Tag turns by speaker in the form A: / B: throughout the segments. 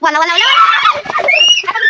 A: 完了完了完了！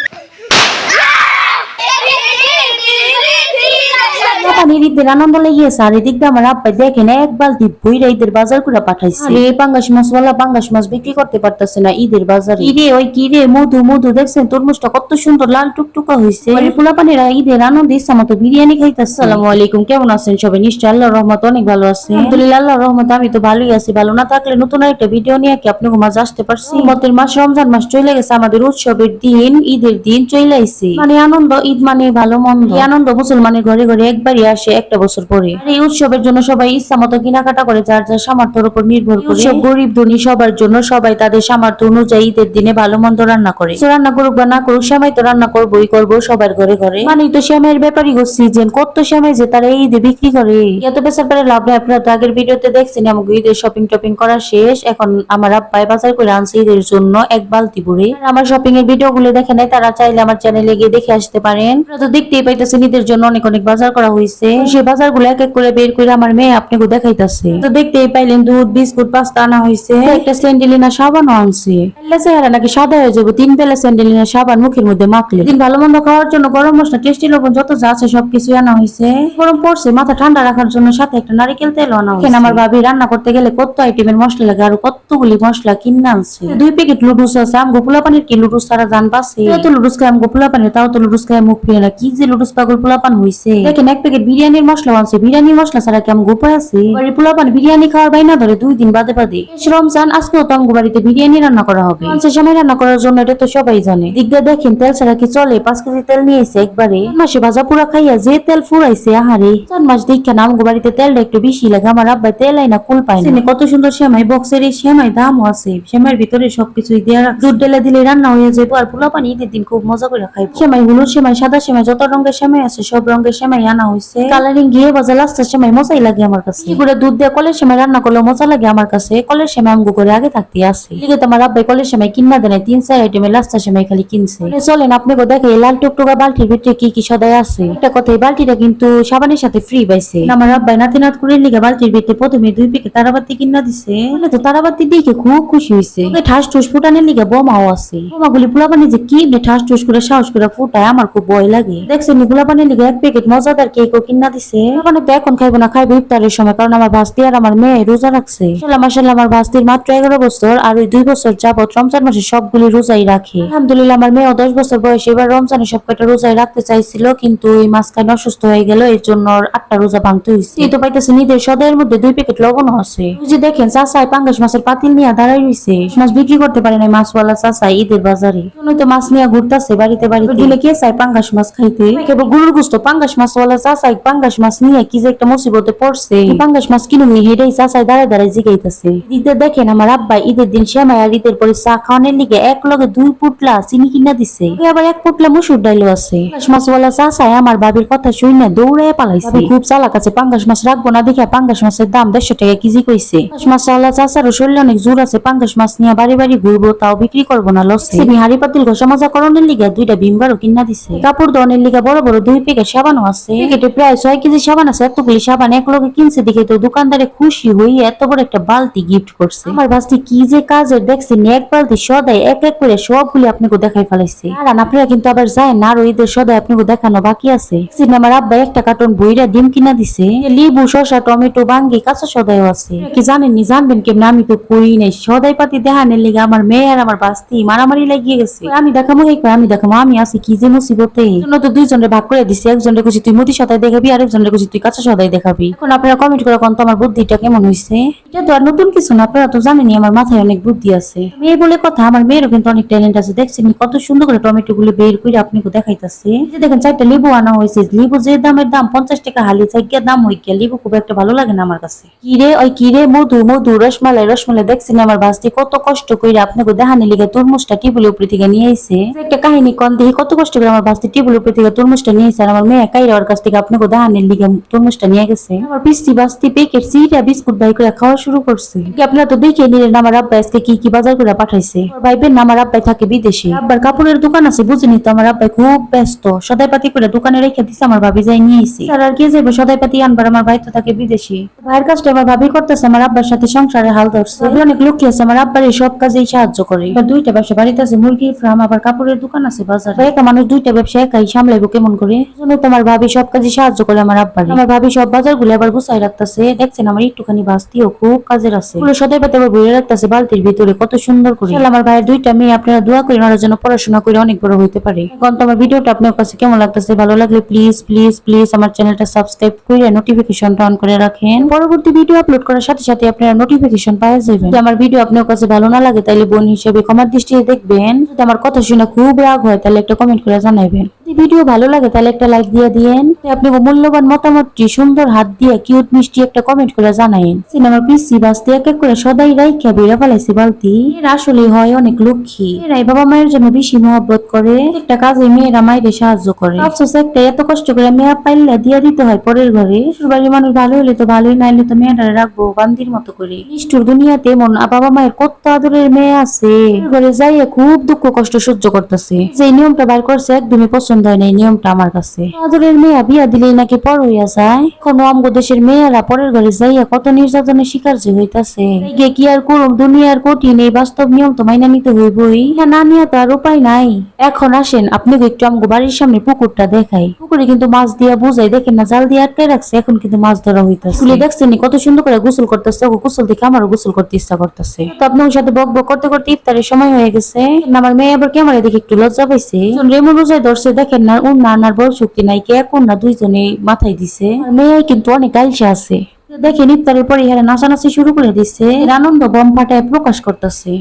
B: পানির ঈদের আনন্দ লেগেছে আর এদিক আমার আব্বাই দেখেন এক বালতি ঈদের বাজার করে পাঠাইছে। আর এই পাঙ্গাস মাছ ওয়ালা পাঙ্গাস মাছ বিক্রি করতে পারতেছে না ঈদের বাজারে। কিরে ওই কিরে মধু মধু দেখছেন? তরমুজটা কত সুন্দর লাল টুকটুকা হয়েছে পোলা পানিরা ঈদের আনন্দ ইচ্ছা মতো বিরিয়ানি খাইতেছে। আসসালামু আলাইকুম কেমন আছেন সবাই? নিশ্চয় আল্লাহ রহমত অনেক ভালো আছে আলহামদুলিল্লাহ আল্লাহ রহমত আমি তো ভালোই আছি। ভালো না থাকলে নতুন একটা ভিডিও নিয়ে কি আপনাকে মাঝে আসতে পারছি? মতের মাস রমজান মাস চলে গেছে আমাদের উৎসবের দিন ঈদের দিন চলে আইছে। মানে আনন্দ ঈদ মানে ভালো মন্দ। আনন্দ মুসলমানের ঘরে ঘরে একবারই আসে একটা বছর পরে। আর এই উৎসবের জন্য সবাই ইচ্ছা মতো কেনাকাটা করে যার যার সামর্থ্যের উপর নির্ভর করে। সব গরিব ধনী সবার জন্য সবাই তাদের সামর্থ্য অনুযায়ী ঈদের দিনে ভালো মন্দ রান্না করে। রান্না করুক বা না করুক সেমাই তো রান্না করবোই করব সবার ঘরে ঘরে। মানে তো সেমাইয়ের ব্যাপারই সিজন কত সেমাই যে তারা এই ঈদে বিক্রি করে। এত বেচার পরে লাভ নেই আপনারা তো আগের ভিডিওতে দেখছেন আমাকে ঈদের শপিং টপিং করা শেষ। এখন আমার আব্বাই বাজার করে আনছে ঈদের জন্য এক বালতি ভরে। আমার শপিং এর ভিডিও গুলো দেখে নাই তারা চাইলে আমার চ্যানেলে গিয়ে দেখে আসতে পারেন। তো দেখতেই পাইতেছেন ঈদের জন্য অনেক অনেক বাজার করা হয়েছে। সেই বাজারগুলো এক এক করে বের করে আমার মেয়ে আপনাকে দেখাইতেছে। তো দেখতেই পাইলেন দুধ বিস্কুট পাস্তা আনা হয়েছে একটা স্যান্ডেলিনা সাবানও আনছে। আল্লাহ চেহারা নাকি সাদা হয়ে যাবে তিন বেলা স্যান্ডেলিনা সাবান মুখের মধ্যে মাখলে। দিন ভালো মন্দ খাওয়ার জন্য গরম মশলা টেস্টি লবণ যত যা আছে সবকিছু আনা হয়েছে গরম পড়ছে মাথা ঠান্ডা রাখার জন্য সাথে একটা নারিকেল তেল আনা হয়েছে আমার ভাবি রান্না করতে গেলে কত আইটেমের মশলা লাগে আর কতগুলি মশলা কিনে আনছে। দুই প্যাকেট লুডুস আছে আম গোপুলা পানির কি লুডুস তারা জান পাচ্ছে তো লুডুস খাই আম গোপুলা পানির তাও তো লুডুস খাই মুখ ফিরে না। কি যে লুডুস পাগল পোলা পান হইছে। দেখেন এক প্যাকেট বিরিয়ানির মশলা আনছে বিরিয়ানির মশলা ছাড়া কি আম গোপা আছে? বাড়ির পোলা পান বিরিয়ানি খাওয়ার বাইনা ধরে দুই দিন বাদে বাদে। রমজান, আজকেও তো আমগো বাড়িতে বিরিয়ানি রান্না করা হবে। পঞ্চাশ সময় রান্না করার জন্য এটা তো সবাই জানে। দিক দিয়ে দেখেন, তেল ছাড়া কি চলে? পাঁচ কেজি তেল নিয়ে এসে একবারে। মাসে ভাজা পুরা খাইয়া যে তেল ফুরাইছে, আহারে। চার মাস দীক্ষা না আমগো বাড়িতে তেলটা একটু বেশি লাগে। আমার আব্বাই তেল আইনা কুল পায় না। কত সুন্দর সেমাই? বক্সের এই সেমাই দামও আছে। সেমাইয়ের ভিতরে সবকিছুই দেওয়া দুধ ডেলা দিলে রান্না হয়ে যাবে আর পোলা পানি ঈদের দিন খুব মজা করে খাইব। সেমাই হলুদ সেমাই, সাদা সেমাই, যত রঙের সেমাই আছে, সব রঙের সেমাই আনা হয়েছে কালারিং গিয়ে বাজা লাস্টের সেমাই মজাই লাগে আমার কাছে। এগুলো দুধ দিয়ে? কলের সেমাই রান্না করলে মজা লাগে আমার কাছে। কলের সেমাই আমগো করে আগে থাকতে আসে লিগে তোমার আব্বাই কলের সেমাই কিনা দেয় তিন চার আইটেমের লাস্টের সেমাই খালি কিনছে। চলেন আপনি গো দেখে লাল টুকটুকা বালতির ভিতরে কি কি সদাই আছে। একটা কথা এই বালতিটা কিন্তু সাবানের সাথে ফ্রি পাইছে। আমার আব্বাই নাতি নাত করে লিগে বালতির ভিতরে প্রথমে দুই প্যাকেট তারাবাতি কিনা দিছে। তো তারাবাতি দেখে খুব খুশি হয়েছে ঠাস ঠুস ফুটানের লিগে বোমাও আছে। বোমাগুলি পোলাপানি যে কি ঠাস ঠুস করে সাহস করে ফুটায় আমার খুব ভয় লাগে। দেখছেন পোলাপানির লিগে এক প্যাকেট মজাদার কেকও কিনা দিছে। মানে তো এখন খাইবো না খাইবো ইফতারের সময়, কারণ আমার ভাস্তি আর আমার মেয়ে রোজা রাখছে। মাসাল্লাহ আমার ভাস্তির মাত্র এগারো বছর আর ওই দুই বছর যাবত রমজান মাসে সবগুলি রোজাই রাখে। আলহামদুলিল্লাহ, আমার মেয়েও দশ বছর বয়সে, এবার রমজানে সব কয়টা রোজাই রাখতে চাইছিল, কিন্তু ওই মাঝখানে অসুস্থ হয়ে গেল, এর জন্য আটটা রোজা ভাঙতে হয়েছে এই তো পাইতেছে নিজের সদের মধ্যে দুই প্যাকেট লবণও আছে। যে দেখেন চাষায় পাঙ্গাস মাছের পাতিল নিয়ে দাঁড়াই রয়েছে মাছ বিক্রি করতে পারে না মাছওয়ালা চাষাই ঈদের বাজারে। তো মাছ নিয়ে ঘুরতেছে বাড়িতে বাড়িতে। দিলে কে চাই পাঙ্গাস মাছ খাইতে? কেবল গরুর গুস্ত পাঙ্গাস মাছওয়ালা চাষাই পাঙ্গাস মাছ নিয়ে কি যে একটা মুসিবতে পড়ছে। পাঙ্গাস মাছ কিনুন নি হেডেই চাষাই দাঁড়ায় দাঁড়ায় জিগাইতেছে। ঈদের দেখেন আমার আব্বা ঈদের দিন শ্যামাই আর ঈদের পরে চা খাওয়ানোর লিগে এক লগে দুই পুটলা চিনি কিনা দিছে। আবার এক পুটলা মুসুর ডাইলও আছে। পাঙ্গাস মাছওয়ালা চাষাই আমার বাবির কথা শুই না দৌড়ায় পালাইছে খুব চালাক আছে পাঙ্গাস মাছ রাখব না দেখে পাঙ্গাস মাছের দাম দেড়শো টাকা কেজি কইছে। পাঙ্গাস মাছওয়ালা চাষারও শরীরে অনেক জোর আছে পাঙ্গাস মাছ নিয়ে বাড়ি বাড়ি ঘুরবো তাও বিক্রি করব না লসে। হাড়ি পাতিল ঘষা মাজা করণের লিগে দুইটা বিমবারও কিনা দিছে। কাপড় দনের লিগে বড় বড় দুই প্যাকেট সাবানও আছে। প্যাকেটে প্রায় ছয় কেজি সাবান আছে, এতগুলি সাবান এক লগে কিনছে দেখে তো দোকানদারে খুশি হয়ে এত বড় একটা বালতি গিফট করছে। আমার ভাস্তি কি যে কাজের দেখছি এক বালতি সদাই এক এক করে সবগুলি আপনাকে দেখাই ফেলাইছে। আর আপনারা কিন্তু আবার যায় না আর ঈদের সদাই আপনাকে দেখানো বাকি আছে। সিনেমার আব্বা একটা কার্টন বইরা ডিম কিনা দিছে। লিবু, শসা, টমেটো, বাঙ্গি, কাঁচা সদাইও আছে। কি জানেন নি, জানবেন কেমন, আমি তো কই নাই। সদাই পাতি দেখানের লিগে আমার মেয়ে আর আমার বাস্তি মারামারি লাগিয়ে গেছে। আমি দেখামো, এই আমি দেখামো, আমি আছি কি যে মুসিবতে। তো দুইজনের ভাগ করে দিছি, একজনের কুচি তুই মুদি সদাই দেখাবি আর একজনের কুচি তুই কাঁচা সদাই দেখাবি। এখন আপনারা কমেন্ট করে কোন তোমার বুদ্ধিটা কেমন হয়েছে এটা তো আর নতুন কিছু না, আপনারা তো জানেনই আমার মাথায় অনেক বুদ্ধি আছে। মেয়ে বলে কথা, আমার মেয়েরও কিন্তু অনেক ট্যালেন্ট আছে, দেখছেন কত সুন্দর করে টমেটো গুলো বের করে আপনাকে দেখাইতেছে। যে দেখেন, চারটা লেবু আনা হয়েছে লেবু যে দামের দাম, পঞ্চাশ টাকা হালি চাইকিয়া দাম হই গিয়া লেবু খুব একটা ভালো লাগে না আমার কাছে। কিরে ওই কিরে মধু মধু, রসমালাই রসমালাই, দেখছেন আমার বাস্তি কত কষ্ট করে আপনাকে দেখানি লিগে তরমুজটা টিবুলের উপরে থেকে নিয়ে আইছে। একটা কাহিনী কন দেখি, কত কষ্ট করে আমার বাস্তি টিবুলের উপরে থেকে তরমুজটা নিয়ে আইছে আর আমার মেয়ে কাইরা ওর কাছ থেকে আপনাকে আপনাকে দাহানের লিগে তরমুজটা নিয়ে গেছে। আমার পিস্তি বাস্তি পেকেট সিটা বিস্কুট বাই করে খাওয়া শুরু করছে। আপনারা তো দেখে নিলেন আমার আব্বা আজকে কি কি বাজার করে পাঠাইছে। ভাইবেন আমার আব্বাই থাকে বিদেশে। আব্বার কাপড়ের দোকান আছে, বুঝিনি তো আমার আব্বাই খুব ব্যস্ত। সদাই পাতি করে দোকানে রেখে দিছে, আমার ভাবি যাই নিয়ে এসে আর আর কি যাবে সদাই পাতি আনবার আমার ভাই তো থাকে বিদেশে। ভাইয়ের কাজটা আমার ভাবি করতেছে, আমার আব্বার সাথে সংসারে হাল ধরছে। অনেক লোক আছে, আমার আব্বার এই সব কাজেই সাহায্য করে। এবার দুইটা ব্যবসা বাড়িতে আছে মুরগির ফার্ম, আবার কাপড়ের দোকান আছে, বাজার। একা মানুষ দুইটা ব্যবসা একাই সামলাইবো কেমন করে? জন্য তো আমার ভাবি সব কাজে সাহায্য করে আমার আব্বার আমার ভাবি সব বাজারগুলো আবার গুছাই রাখতেছে। দেখছেন আমার একটুখানি বাস্তিও খুব কাজের আছে। ওগুলো সদাই পাতে আবার ভরে রাখতেছে বালতির ভিতরে কত সুন্দর করে। আমার ভাইয়ের দুইটা মেয়ে আপনারা দোয়া করেন ওরা যেন পড়াশোনা করে অনেক বড় হইতে পারে। এখন তো আমার ভিডিওটা আপনার কাছে কেমন লাগতেছে ভালো লাগলে প্লিজ প্লিজ প্লিজ আমার চ্যানেলটা সাবস্ক্রাইব করে নোটিফিকেশনটা অন করে রাখেন। পরবর্তী ভিডিও আপলোড করার সাথে সাথে আপনারা নোটিফিকেশন পাওয়া যাবেন আমার ভিডিও আপনার কাছে ভালো না লাগে তাহলে বোন হিসেবে ক্ষমার দৃষ্টিতে দেখবেন। যদি আমার কথা শুনে খুব রাগ হয় তাহলে একটা কমেন্ট করে জানাবেন। যদি ভিডিও ভালো লাগে তাহলে একটা লাইক দিয়ে দিয়েন। আপনি মূল্যবান মতামতটি সুন্দর হাত দিয়ে কিউট মিষ্টি একটা কমেন্ট করে জানাইন। সিনেমার পিসি বাস্তি এক এক করে সদাই রাইখা বেড়ে ফেলাইছি বালতি। আসলে হয় অনেক লক্ষ্মী। এরাই বাবা মায়ের জন্য বেশি মহব্বত করে। একটা কাজে মেয়েরা মায়ের সাহায্য করে। অবশ্য একটা এত কষ্ট করে মেয়া পাইলে দিয়ে দিতে হয় পরের ঘরে। শ্বশুরবাড়ির মানুষ ভালো হলে তো ভালোই, নাইলে তো মেয়েরা রাখব বান্দির মতো করে। নিষ্ঠুর দুনিয়াতে এমন বাবা মায়ের কত আদরের মেয়ে আছে। ঘরে যাইয়ে খুব দুঃখ কষ্ট সহ্য করতেছে। যে নিয়মটা বাইর করছে একদমই পছন্দ হয় না এই নিয়মটা আমার কাছে। আদরের মেয়ে বিয়া দিলেই নাকি পর হইয়া যায়? এখন আমগো দেশের মেয়েরা পরের ঘরে যাইয়া কত নির্যাতনের শিকার যে হইতাছে। গিয়ে কি আর করুম? দুনিয়ার কঠিন এই বাস্তব নিয়ম তো মাইনা নিতে হইবই। হ্যাঁ না নিয়ে তো আর উপায় নাই। এখন আসেন আপনি একটু আমগো বাড়ির সামনে পুকুরটা দেখাই। পুকুরে কিন্তু মাছ দিয়া বুঝাই দেখেন না, জাল দিয়ে আটকে রাখছে, এখন কিন্তু মাছ ধরা হইতাছে। স্কুলে দেখছেন কত সুন্দর করে গোসল করতেছে ও গোসল দেখে আমারও গোসল করতে ইচ্ছা করতেছে। তো আপনার সাথে বক বক করতে করতে ইফতারের সময় হয়ে গেছে। আমার মেয়ে আবার ক্যামেরা দেখে একটু লজ্জা পাইছে। রেমু রোজায় ধরছে, দেখেন না উন না আর বল শক্তি নাই, কে কোন না দুইজনে মাথায় দিছে। আর মেয়ে কিন্তু অনেক আলসে আছে। দেখেন ইফতারের পরে ইহারা নাচানাচি শুরু করে দিছে। আনন্দ বম ফাটায় প্রকাশ করতেছে।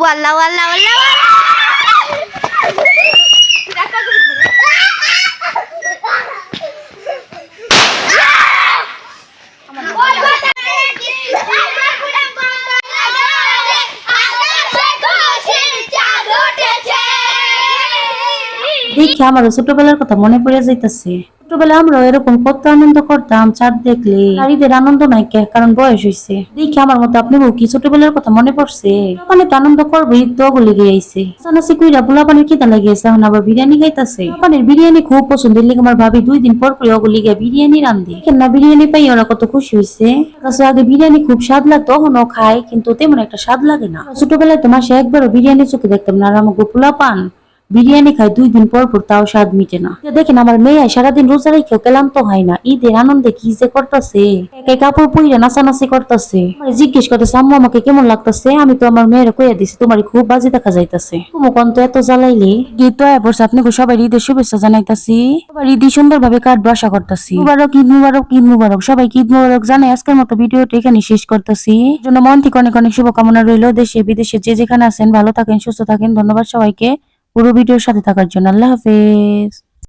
A: ওয়াল্লা ওয়াল্লা ওয়াল্লা।
B: দেখে আমারও ছোটবেলার কথা মনে পড়ে যাইতেছে। ছোটবেলায় আমরা এরকম কত আনন্দ করতাম, চাঁদ দেখলে। আর ঈদের আনন্দ নাই কে, কারণ বয়স হয়েছে দেখে আমার মতো আপনি কি ছোটবেলার কথা মনে পড়ছে? তো আনন্দ করব তো ওগুলি গিয়েছে জানাসি কুইরা পোলা পানির খিদা লাগিয়েছে, এখন আবার বিরিয়ানি খাইতেছে। পানির বিরিয়ানি খুব পছন্দ এর আমার ভাবি দুই দিন পর পর ওগুলি গিয়ে বিরিয়ানি রান্ধে। কেন না, বিরিয়ানি পাই ওরা কত খুশি হয়েছে কাছে আগে বিরিয়ানি খুব স্বাদ লাগতো, তখনও খায়, কিন্তু তেমন একটা স্বাদ লাগে না। ছোটবেলায় তো মাসে একবারও বিরিয়ানি চোখে দেখতাম না, আর আমার গোপুলা পান বিরিয়ানি খাই দুই দিন পর পর তাও স্বাদ মিটে না। দেখেন আমার মেয়ে সারাদিন রোজা রেখেও ক্লান্ত হয় না। ঈদের আনন্দে কি যে করতেছে। কাপড় পইরা নাচানাচি করতেছে। জিজ্ঞেস করতেছে, আম্মু, আমাকে কেমন লাগতেছে? আমি তো আমার মেয়ের কইয়া দিছি, তোমার খুব বাজে দেখা যাইতাছে। তো এত জ্বালাইলে? গীত বসে আপনি সবাই ঈদের শুভেচ্ছা জানাইতাছি। সবার ঈদ সুন্দর ভাবে কাটবো, আশা করতেছি। মুবারক, ঈদ মুবারক ঈদ মুবারক। সবাই ঈদ মুবারক জানাই, আজকের মতো ভিডিওটা এখানে শেষ করতেছি। জন্য মন থেকে অনেক অনেক শুভকামনা রইল, দেশে, বিদেশে যে যেখানে আছেন, ভালো থাকেন, সুস্থ থাকেন। ধন্যবাদ সবাইকে। পুরো ভিডিওর সাথে থাকার জন্য আল্লাহ হাফেজ।